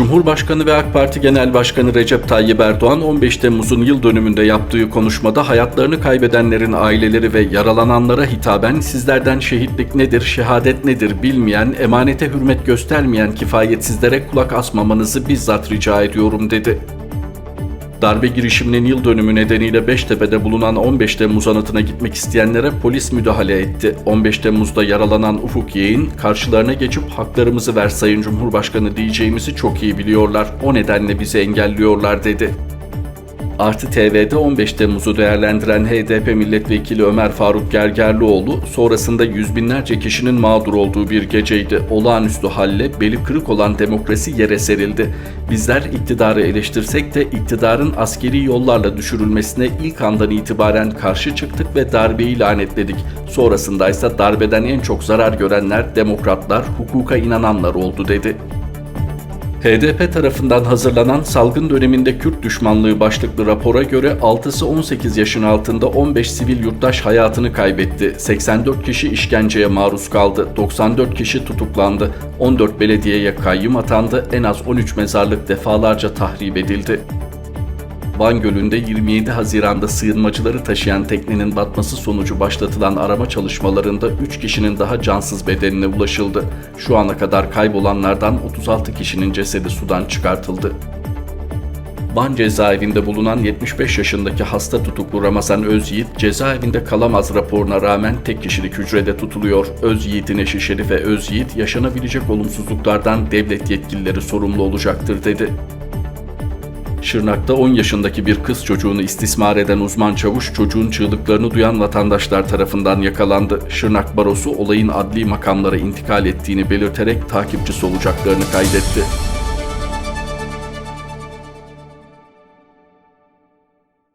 Cumhurbaşkanı ve AK Parti Genel Başkanı Recep Tayyip Erdoğan 15 Temmuz'un yıl dönümünde yaptığı konuşmada hayatlarını kaybedenlerin aileleri ve yaralananlara hitaben sizlerden şehitlik nedir, şehadet nedir bilmeyen, emanete hürmet göstermeyen kifayetsizlere kulak asmamanızı bizzat rica ediyorum dedi. Darbe girişiminin yıl dönümü nedeniyle Beştepe'de bulunan 15 Temmuz anıtına gitmek isteyenlere polis müdahale etti. 15 Temmuz'da yaralanan Ufuk Yeğin, karşılarına geçip haklarımızı ver Sayın Cumhurbaşkanı diyeceğimizi çok iyi biliyorlar. O nedenle bizi engelliyorlar dedi. Artı TV'de 15 Temmuz'u değerlendiren HDP milletvekili Ömer Faruk Gergerlioğlu, sonrasında yüz binlerce kişinin mağdur olduğu bir geceydi. Olağanüstü halle beli kırık olan demokrasi yere serildi. Bizler iktidarı eleştirsek de iktidarın askeri yollarla düşürülmesine ilk andan itibaren karşı çıktık ve darbeyi lanetledik. Sonrasında ise darbeden en çok zarar görenler demokratlar, hukuka inananlar oldu dedi. HDP tarafından hazırlanan salgın döneminde Kürt düşmanlığı başlıklı rapora göre 6'sı 18 yaşın altında 15 sivil yurttaş hayatını kaybetti. 84 kişi işkenceye maruz kaldı. 94 kişi tutuklandı. 14 belediyeye kayyum atandı. En az 13 mezarlık defalarca tahrip edildi. Van Gölü'nde 27 Haziran'da sığınmacıları taşıyan teknenin batması sonucu başlatılan arama çalışmalarında 3 kişinin daha cansız bedenine ulaşıldı. Şu ana kadar kaybolanlardan 36 kişinin cesedi sudan çıkartıldı. Van cezaevinde bulunan 75 yaşındaki hasta tutuklu Ramazan Özyiğit cezaevinde kalamaz raporuna rağmen tek kişilik hücrede tutuluyor. Özyiğit'in eşi Şerife Özyiğit yaşanabilecek olumsuzluklardan devlet yetkilileri sorumlu olacaktır dedi. Şırnak'ta 10 yaşındaki bir kız çocuğunu istismar eden uzman çavuş çocuğun çığlıklarını duyan vatandaşlar tarafından yakalandı. Şırnak Barosu olayın adli makamlara intikal ettiğini belirterek takipçisi olacaklarını kaydetti.